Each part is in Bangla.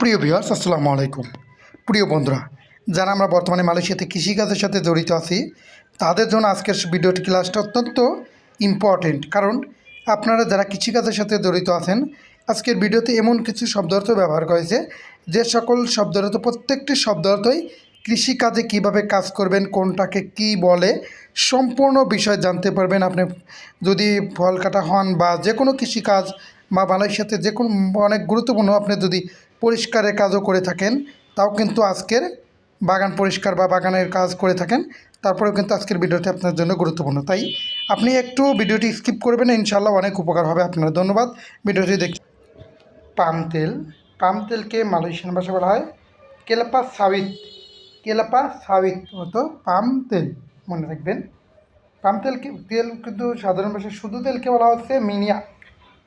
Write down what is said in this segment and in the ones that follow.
প্রিয় ভিউয়ার্স আসসালামু আলাইকুম। প্রিয় বন্ধুরা, যারা আমরা বর্তমানে মালয়েশিয়াতে কৃষিকাজের সাথে জড়িত আছি, তাদের জন্য আজকের ভিডিওটি ক্লাসটা অত্যন্ত ইম্পর্টেন্ট কারণ আপনারা যারা কৃষিকাজের সাথে জড়িত আছেন, আজকের ভিডিওতে এমন কিছু শব্দার্থ ব্যবহার করেছে যে সকল শব্দার্থ প্রত্যেকটি শব্দার্থই কৃষিকাজে কীভাবে কাজ করবেন, কোনটাকে কি বলে, সম্পূর্ণ বিষয় জানতে পারবেন আপনি। যদি ফল কাটা হন বা যে কোনো কৃষিকাজ বা মালয়েশিয়াতে যে কোনো অনেক গুরুত্বপূর্ণ, আপনি যদি পরিষ্কারের কাজও করে থাকেন, তাও কিন্তু আজকের বাগান পরিষ্কার বা বাগানের কাজ করে থাকেন, তারপরেও কিন্তু আজকের ভিডিওটি আপনার জন্য গুরুত্বপূর্ণ। তাই আপনি একটু ভিডিওটি স্কিপ করবেন ইনশাল্লাহ অনেক উপকার হবে। আপনার ধন্যবাদ। ভিডিওটি দেখ। পাম তেল। পাম তেলকে মালয়েশিয়ান ভাষা বলা হয় কেলাপা সাবিত। কেলাপা সাবিত অর্থ পাম তেল। মনে রাখবেন। পাম তেল কি- তেল কিন্তু সাধারণ ভাষায় শুধু তেলকে বলা হচ্ছে মিনিয়া।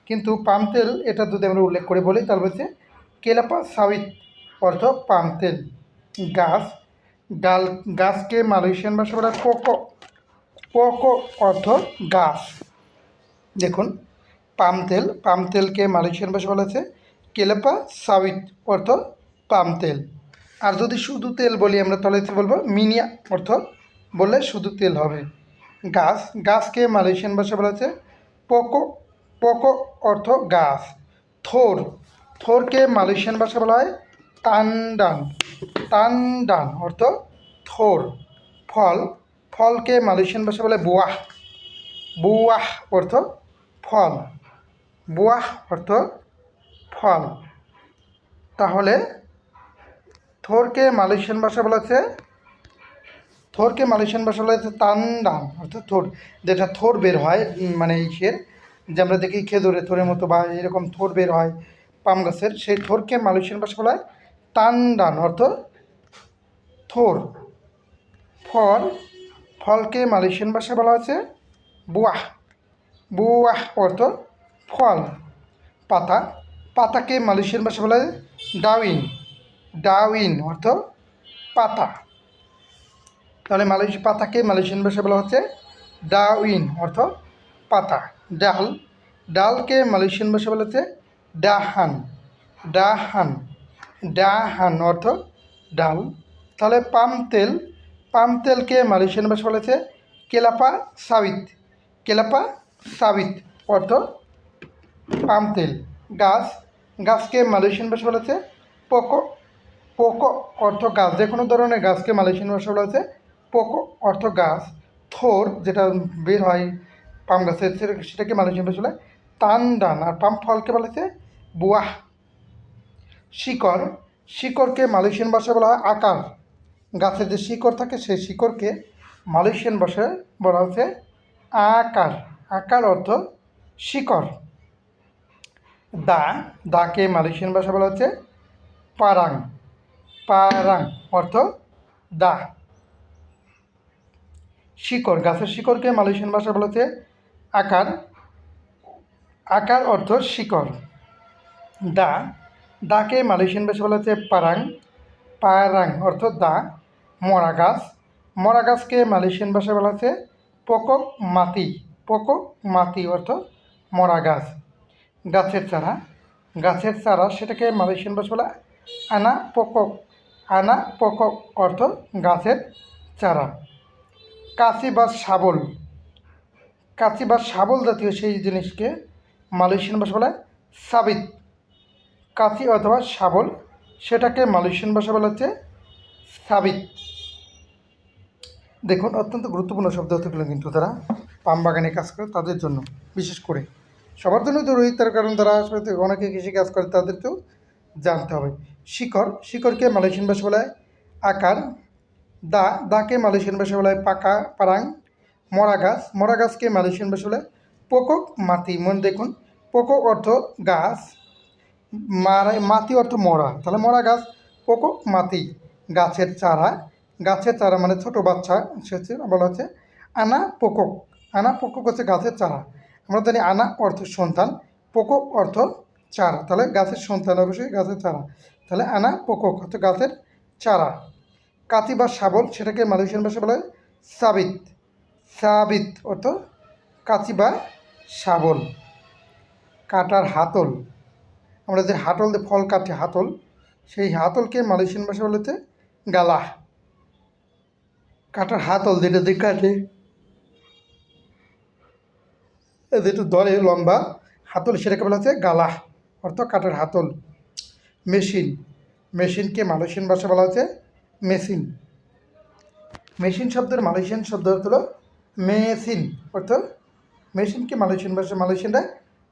কিন্তু পাম তেল, এটা যদি আমরা উল্লেখ করে বলি, তাহলে হচ্ছে কেলাপা সাবিত অর্থ পাম তেল। গাছ, ডাল, গাছকে মালয়েশিয়ান ভাষা বলা পোকো পোকো অর্থ গাছ। দেখুন, পাম তেল, পাম তেলকে মালয়েশিয়ান ভাষা বলা কেলাপা সাবিত অর্থ পাম তেল। আর যদি শুধু তেল বলি আমরা, তাহলে বলব? মিনিয়া অর্থ বললে শুধু তেল হবে। গাছ, গাছকে মালয়েশিয়ান ভাষা বলা হচ্ছে পোকো পোকো অর্থ গাছ। থোর থোরকে মালয়েশিয়ান ভাষা বলা হয় তানডান। তানডান অর্থ থোর, ফল। ফলকে মালয়েশিয়ান ভাষা বলে বুয়াহ। বুয়াহ অর্থ ফল। বুয়াহ অর্থ ফল। তাহলে থোরকে মালয়েশিয়ান ভাষা বলা হচ্ছে, থোরকে মালয়েশিয়ান ভাষা বলা হচ্ছে তানডান অর্থাৎ থোর। যেটা থোর বের হয় মানে ইসের, যে আমরা দেখি খেজুরে থোরের মতো বা এরকম থোর বের হয়। পাম গাছের, সেই থোরকে মালয়েশিয়ান ভাষা বলা হয় তানডান, অর্থ থোর। ফল ফলকে মালয়েশিয়ান ভাষা বলা হচ্ছে বুয়াহ। বুয়াহ অর্থ ফল। পাতা, পাতাকে মালয়েশিয়ান ভাষা বলা হয় ডাউইন। ডাউইন অর্থ পাতা। তাহলে মালয়েশিয়া পাতাকে মালয়েশিয়ান ভাষায় বলা হচ্ছে ডাউইন, অর্থ পাতা। ডাল, ডালকে মালয়েশিয়ান ভাষা বলা হচ্ছে ডাহান ডাহান ডাহান অর্থ ডাল। তাহলে পাম তেল, পাম তেলকে মালয়েশিয়ান ভাষা বলেছে? কেলাপা সাবিত কেলাপা সাবিত অর্থ পাম তেল। গাছ গাছকে মালয়েশিয়ান ভাষা বলেছে? পোকো পোকো অর্থ গাছ। যে কোনো ধরনের গাছকে মালয়েশিয়ান ভাষা বলা হচ্ছে পোকো অর্থ গাছ। থোর যেটা বের হয় পাম গাছের সেটা- সেটাকে মালয়েশিয়ান ভাষা বলে। তান ডান আর পাম ফলকে বলা হচ্ছে বুয়াহ। শিকড়। শিকড়কে মালয়েশিয়ান ভাষায় বলা হয় আকার। গাছের যে শিকড় থাকে, সেই শিকড়কে মালয়েশিয়ান ভাষায় বলা হচ্ছে আকার। আকার অর্থ শিকড়। দা। দাকে মালয়েশিয়ান ভাষা বলা হচ্ছে পারাং। পারাং অর্থ দা। শিকড়। গাছের শিকড়কে মালয়েশিয়ান ভাষা বলা হচ্ছে আকার। আকার অর্থ শিকড়। দা, দাকে মালয়েশিয়ান ভাষা বলা হচ্ছে পারাং। পারাং অর্থ দা, মরা গাছ। মরা গাছকে মালয়েশিয়ান ভাষা বলা হচ্ছে পকক মাতি পকক মাতি অর্থ মরা গাছ। গাছের চারা। গাছের চারা সেটাকে মালয়েশিয়ান ভাষা বলা আনা পকক আনা পকক অর্থ গাছের চারা। কাঁচি বা শাবল। কাঁচি বা শাবল জাতীয় সেই জিনিসকে মালয়েশিয়ান ভাষা বলা সাবিত। কাঁচি অথবা শাবল, সেটাকে মালয়েশিয়ান ভাষা বলা হচ্ছে সাবিত। দেখুন, অত্যন্ত গুরুত্বপূর্ণ শব্দ হতেগুলো কিন্তু তারা পাম বাগানে কাজ করে তাদের জন্য, বিশেষ করে। সবার জন্যই তো রোহিত তার কারণ, তারা আসলে অনেকে কৃষি কাজ করে তাদেরকেও জানতে হবে। শিকড় শিকড়কে মালয়েশিয়ান ভাষা বলা হয় আকার, দা, দাকে মালয়েশিয়ান ভাষা বলা হয় পাকা, পারাং, মরা গাছ, মরা গাছকে মালয়েশিয়ান ভাষা বলা পোকক মাটি। মন দেখুন পোকক অর্থ গাছ। মারা মাটি অর্থ মরা। তাহলে মরা গাছ পোকক মাটি। গাছের চারা গাছের চারা মানে ছোট বাচ্চা, সে বলা হচ্ছে আনা পোকক আনা পোকক হচ্ছে গাছের চারা। আমরা জানি আনা অর্থ সন্তান পোকক অর্থ চারা। তাহলে গাছের সন্তান অবশ্যই গাছের চারা। তাহলে আনা পোকক অর্থ গাছের চারা। কাতি বা শাবল, সেটাকে মালয়েশিয়ান ভাষা বলা হয় সাবিত। সাবিত অর্থ কাচি বা শাবল। কাটার হাতল। আমরা যে হাতল দিয়ে ফল কাটি, হাতল, সেই হাতলকে মালয়েশিয়ান ভাষা বলেছে গালা কাটার হাতল যেটা দিয়ে কাটে যেটা ধরে লম্বা, হাতল সেটাকে বলা হচ্ছে গালা অর্থ কাঠের হাতল। মেশিন, মেশিনকে মালয়েশিয়ান ভাষা বলা হচ্ছে মেশিন। মেশিন শব্দের মালয়েশিয়ান শব্দ হলো মেশিন, অর্থ মেশিনকে মালয়েশিয়ান ভাষা মালয়েশিয়ানরা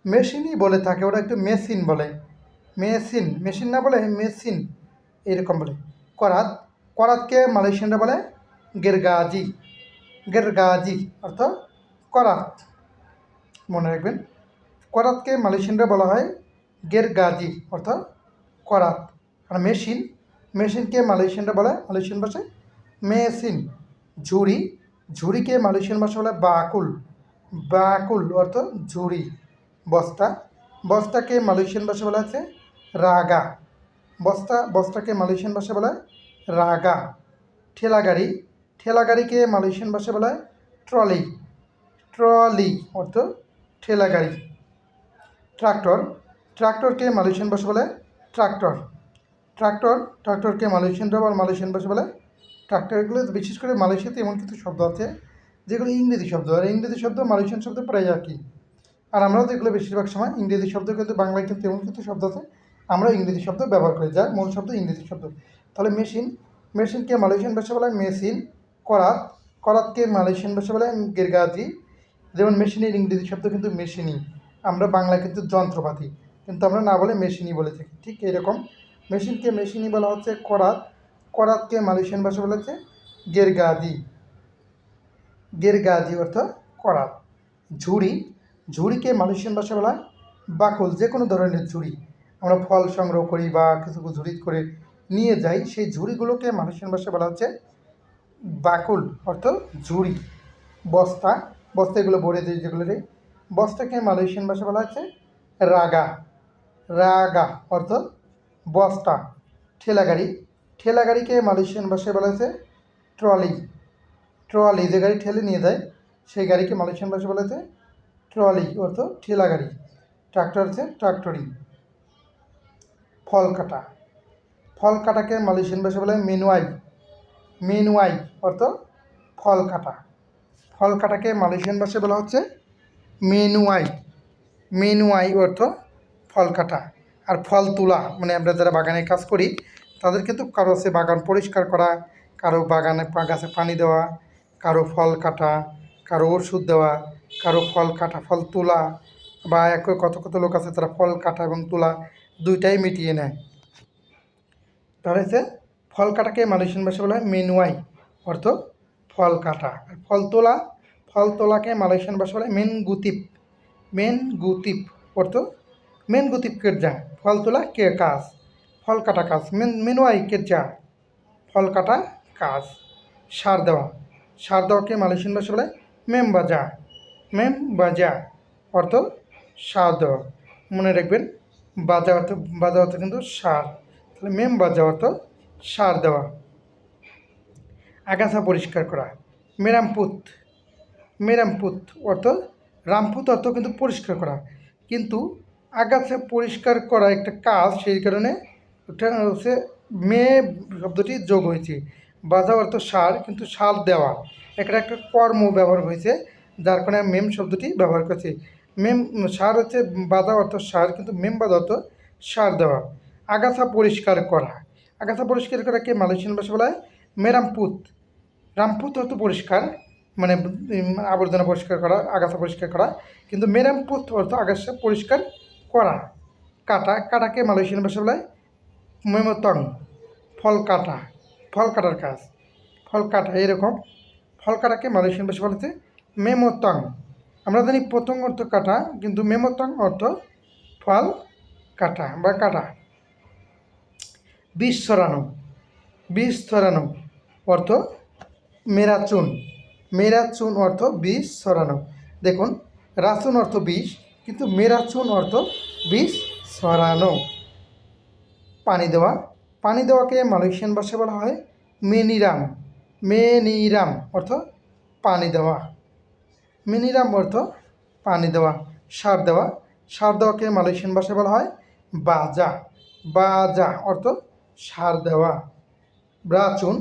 মেশিনই বলে থাকে, ওরা একটু মেশিন বলে। মেশিন মেশিন না বলে মেশিন এরকম বলে। করাত, করাতকে মালয়েশিয়ানরা বলে গেরগাজি। গেরগাজি অর্থ করাত। মনে রাখবেন, করাতকে মালয়েশিয়ানরা বলা হয় গেরগাজি অর্থ করাত। আর মেশিন, মেশিনকে মালয়েশিয়ানরা বলে, মালয়েশিয়ান ভাষায় মেশিন। ঝুড়ি, ঝুড়িকে মালয়েশিয়ান ভাষা বলে বাকুল। বাকুল অর্থ ঝুড়ি। বস্তা, বস্তাকে মালয়েশিয়ান ভাষা বলা আছে রাগা। বস্তা, বস্তাকে মালয়েশিয়ান ভাষা বলা হয় রাগা। ঠেলা গাড়ি ঠেলা গাড়িকে মালয়েশিয়ান ভাষা বলা হয় ট্রলি। ট্রলি অর্থ ঠেলা গাড়ি ট্রাক্টর। ট্রাক্টরকে মালয়েশিয়ান ভাষা বলে ট্রাক্টর। ট্রাক্টর, ট্রাক্টরকে মালয়েশিয়ানরা আবার মালয়েশিয়ান ভাষা বলে ট্রাক্টরগুলো বিশেষ করে মালয়েশিয়াতে এমন কিছু শব্দ আছে, যেগুলো ইংরেজি শব্দ। আর ইংরেজি শব্দ মালয়েশিয়ান শব্দ প্রায় একই। আর আমরাও তো এগুলো বেশিরভাগ সময় ইংরেজি শব্দ, কিন্তু বাংলায় কিন্তু এমন কিছু শব্দ আছে আমরা ইংরেজি শব্দ ব্যবহার করি, যার মূল শব্দ ইংরেজি শব্দ। তাহলে মেশিন, মেশিনকে মালয়েশিয়ান ভাষা বলা হয় মেশিন, করাত, করাতকে মালয়েশিয়ান ভাষা বলা হয় গেরগাজি। যেমন মেশিনের ইংরেজি শব্দ কিন্তু মেশিনই, আমরা বাংলায় কিন্তু যন্ত্রপাতি, কিন্তু আমরা না বলে মেশিনই বলে থাকি, ঠিক এরকম। মেশিনকে মেশিনই বলা হচ্ছে করাত, করাতকে মালয়েশিয়ান ভাষা বলা হচ্ছে গেরগাজি। গেরগাজি অর্থ করাত। ঝুড়ি, ঝুড়িকে মালয়েশিয়ান ভাষা বলা হয় বাকল যে কোনো ধরনের ঝুড়ি। আমরা ফল সংগ্রহ করি বা কিছু ঝুড়ি করে নিয়ে যাই, সেই ঝুড়িগুলোকে মালয়েশিয়ান ভাষায় বলা হচ্ছে বাকুল অর্থ ঝুড়ি, বস্তা। বস্তা এগুলো ভরে দিই যেগুলো বস্তাকে মালয়েশিয়ান ভাষা বলা হচ্ছে রাগা। রাগা অর্থ বস্তা ঠেলা গাড়ি ঠেলা গাড়িকে মালয়েশিয়ান ভাষায় বলা হচ্ছে ট্রলি। ট্রলি, যে গাড়ি ঠেলে নিয়ে যায়, সেই গাড়িকে মালয়েশিয়ান ভাষায় বলা হচ্ছে ট্রলি অর্থ ঠেলা গাড়ি ট্রাক্টর হচ্ছে ট্রাক্টরি। ফল কাটা ফল কাটাকে মালয়েশিয়ান ভাষায় বলা মেনুয়াই মেনুয়াই অর্থ ফল কাটা ফল কাটাকে মালয়েশিয়ান ভাষায় বলা হচ্ছে মেনুয়াই মেনুয়াই অর্থ ফল কাটা আর ফল তোলা মানে আমরা যারা বাগানে কাজ করি, তাদের কিন্তু কারও হচ্ছে বাগান পরিষ্কার করা, কারও বাগানে গাছে পানি দেওয়া, কারও ফল কাটা, কারও ওষুধ দেওয়া, কারও ফল কাটা, ফল তোলা, বা এক কত কত লোক আছে তারা ফল কাটা এবং তোলা দুইটাই মিটিয়ে নেয়। তাহলে হচ্ছে ফল কাটাকে মালয়েশিয়ান ভাষা বলা হয় মেনুয়াই, অর্থ ফল কাটা। আর ফল তোলা, ফল তোলাকে মালয়েশিয়ান ভাষা বলা হয় মেন গুতিপ মেন গুতিপ অর্থ মেন গুতিপ কেরজা। ফল তোলা কে কাজ? ফল কাটা কাজ। মেন, মেনুয়াই কেরজা। ফল কাটা কাজ। সার দেওয়া। সার দেওয়াকে মালয়েশিয়ান ভাষা বলে মেম বাজা। মেম বাজা, অর্থ সার দেওয়া। মনে রাখবেন বাজা অর্থ বাজা অর্থ কিন্তু সার। তাহলে মেম বাজা অর্থ সার দেওয়া। আগাছা পরিষ্কার করা। মেরামপুত। মেরামপুত অর্থ, রামপুত অর্থ কিন্তু পরিষ্কার করা। কিন্তু আগাছা পরিষ্কার করা একটা কাজ, সেই কারণে ওটা হচ্ছে মে শব্দটি যোগ হয়েছে। বাজা অর্থ সার, কিন্তু সার দেওয়া। একটা একটা কর্ম ব্যবহার হয়েছে, যার কারণে মেম শব্দটি ব্যবহার করেছে। মেম, সার হচ্ছে বাজা অর্থ সার, কিন্তু মেম বাজা অর্থ সার দেওয়া। আগাছা পরিষ্কার করা। আগাছা পরিষ্কার করাকে মালয়েশিয়ান ভাষা বলা হয়? মেরামপুত। রামপুত অর্থ পরিষ্কার মানে আবর্জনা পরিষ্কার করা, আগাছা পরিষ্কার করা। কিন্তু মেরামপুত অর্থ আগাছা পরিষ্কার করা। কাটা কাটাকে মালয়েশিয়ান ভাষা বলা হয়? মেমতং। ফল কাটা। ফল কাটার কাজ। ফল কাটা এরকম ফল কাটাকে মালয়েশিয়ান ভাষা বলা হচ্ছে? মেমতং। আমরা জানি প্রথম অর্থ কাটা, কিন্তু মেমতং অর্থ ফল কাটা বা কাটা। বিষ ছড়ানো বিষ ছড়ানো অর্থ মেরাচুন। মেরাচুন অর্থ বিষ ছড়ানো দেখুন, রাচুন অর্থ বিষ, কিন্তু মেরাচুন অর্থ বিষ ছড়ানো পানি দেওয়া। পানি দেওয়াকে মালয়েশিয়ান ভাষায় বলা হয় মেনিরাম। মেনিরাম অর্থ পানি দেওয়া। মিনিরাম অর্থ পানি দেওয়া, সার দেওয়া। সার দেওয়াকে মালয়েশিয়ান ভাষায় বলা হয় বাজা। বাজা অর্থ সার দেওয়া। রাচুন।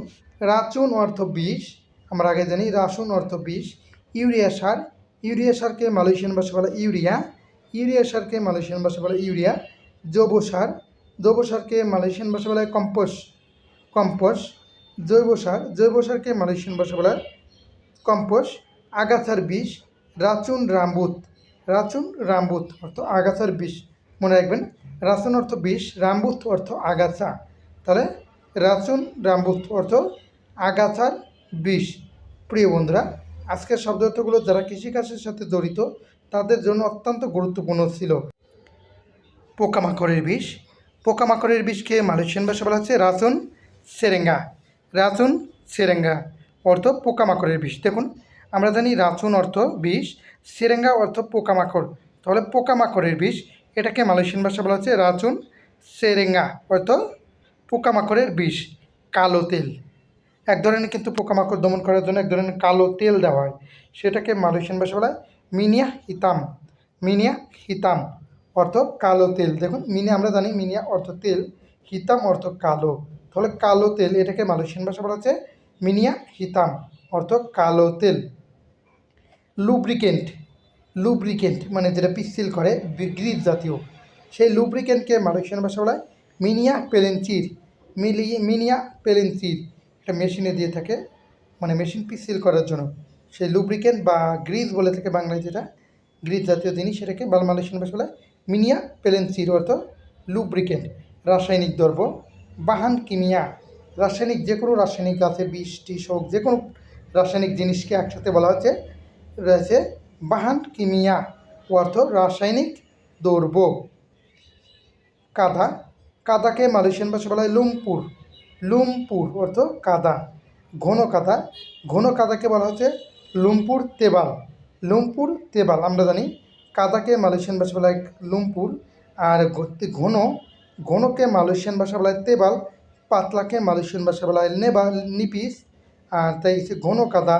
রাচুন অর্থ বিষ। আমরা আগে জানি রাসুন অর্থ বিষ। ইউরিয়া সার। ইউরিয়া সারকে মালয়েশিয়ান ভাষা বলে ইউরিয়া। ইউরিয়া সারকে মালয়েশিয়ান ভাষা বলে ইউরিয়া। জৈব সার। জৈব সারকে মালয়েশিয়ান ভাষা বলে কম্পোস কম্পোস জৈব সার। জৈব সারকে মালয়েশিয়ান ভাষা বলে কম্পোস আগাছার বিষ, রাচুন রামবুত রাচুন রামবুত অর্থ আগাছার বিষ। মনে রাখবেন, রাচুন অর্থ বিষ, রামবুত অর্থ আগাছা। তাহলে রাচুন রামবুত অর্থ আগাছার বিষ। প্রিয় বন্ধুরা, আজকের শব্দ অর্থগুলো যারা কৃষিকাজের সাথে জড়িত, তাদের জন্য অত্যন্ত গুরুত্বপূর্ণ ছিল। পোকামাকড়ের বিষ। পোকামাকড়ের বিষকে মালয়েশিয়ান ভাষা বলা হচ্ছে রাচুন সেরেঙ্গা। রাচুন সেরেঙ্গা অর্থ পোকামাকড়ের বিষ। দেখুন আমরা জানি রাচুন অর্থ বিষ, সেরেঙ্গা অর্থ পোকামাকড়। তাহলে পোকামাকড়ের বিষ, এটাকে মালয়েশিয়ান ভাষা বলা হচ্ছে রাচুন সেরেঙ্গা অর্থ পোকামাকড়ের বিষ, কালো তেল। এক ধরনের কিন্তু পোকামাকড় দমন করার জন্য এক ধরনের কালো তেল দেওয়া হয়। সেটাকে মালয়েশিয়ান ভাষা বলা হয় মিনিয়া হিতাম। মিনিয়া হিতাম অর্থ কালো তেল। দেখুন, মিনিয়া আমরা জানি, মিনিয়া অর্থ তেল, হিতাম অর্থ কালো। তাহলে কালো তেল, এটাকে মালয়েশিয়ান ভাষা বলা হচ্ছে মিনিয়া হিতাম অর্থ কালো তেল। লুব্রিকেন্ট লুব্রিকেন্ট মানে যেটা পিসিল করে গ্রিজ জাতীয়। সেই লুব্রিকেন্টকে মালয়েশিয়ান ভাষা বলা হয় মিনিয়া পেলেন্সির মিলিয়ে মিনিয়া পেলেন্সির এটা মেশিনে দিয়ে থাকে মানে মেশিন পিসিল করার জন্য। সেই লুব্রিকেন্ট বা গ্রিজ বলে থাকে বাংলায় যেটা গ্রিজ জাতীয় জিনিস সেটাকে বাল মালয়েশিয়ান ভাষা বলা হয় মিনিয়া পেলেন্সির অর্থ লুব্রিকেন্ট রাসায়নিক দ্রব্য, বাহান কিমিয়া। রাসায়নিক, যে কোনো রাসায়নিক আছে বিষ, টিস হোক, যে কোনো রাসায়নিক জিনিসকে একসাথে বলা হচ্ছে রয়েছে বাহান কিমিয়া, অর্থ রাসায়নিক দ্রব্য কাদা, কাদাকে মালয়েশিয়ান ভাষা বলা হয় লুমপুর। লুমপুর অর্থ কাদা। ঘন কাদা, ঘন কাদাকে বলা হচ্ছে লুমপুর তেবাল। লুমপুর তেবাল, আমরা জানি কাদাকে মালয়েশিয়ান ভাষা বলা হয় লুমপুর, আর ঘন, ঘনকে মালয়েশিয়ান ভাষা বলা হয় তেবাল, পাতলাকে মালয়েশিয়ান ভাষা বলা হয় নেবাল নিপিস, আর তাই ঘন কাদা।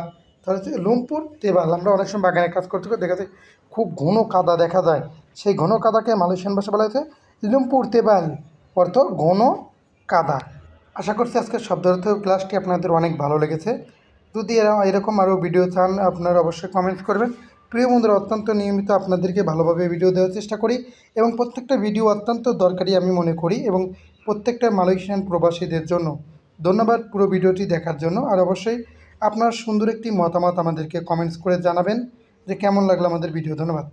তাহলে হচ্ছে লুমপুর তেবাল আমরা অনেক সময় বাগানে কাজ করতে দেখা যায় খুব ঘন কাদা দেখা যায়। সেই ঘন কাদাকে মালয়েশিয়ান ভাষা বলা হয়েছে লুমপুর তেবাল, অর্থ ঘন কাদা। আশা করছি আজকের শব্দার্থ ক্লাসটি আপনাদের অনেক ভালো লেগেছে। যদি এরা, এরকম আরও ভিডিও চান, আপনারা অবশ্যই কমেন্টস করবেন। প্রিয় বন্ধুরা, অত্যন্ত নিয়মিত আপনাদেরকে ভালোভাবে ভিডিও দেওয়ার চেষ্টা করি এবং প্রত্যেকটা ভিডিও অত্যন্ত দরকারি আমি মনে করি এবং প্রত্যেকটা মালয়েশিয়ান প্রবাসীদের জন্য। ধন্যবাদ পুরো ভিডিওটি দেখার জন্য। আর অবশ্যই আপনার সুন্দর একটি মতামত আমাদেরকে কমেন্টস করে জানাবেন। যে কেমন লাগল আমাদের ভিডিও ধন্যবাদ।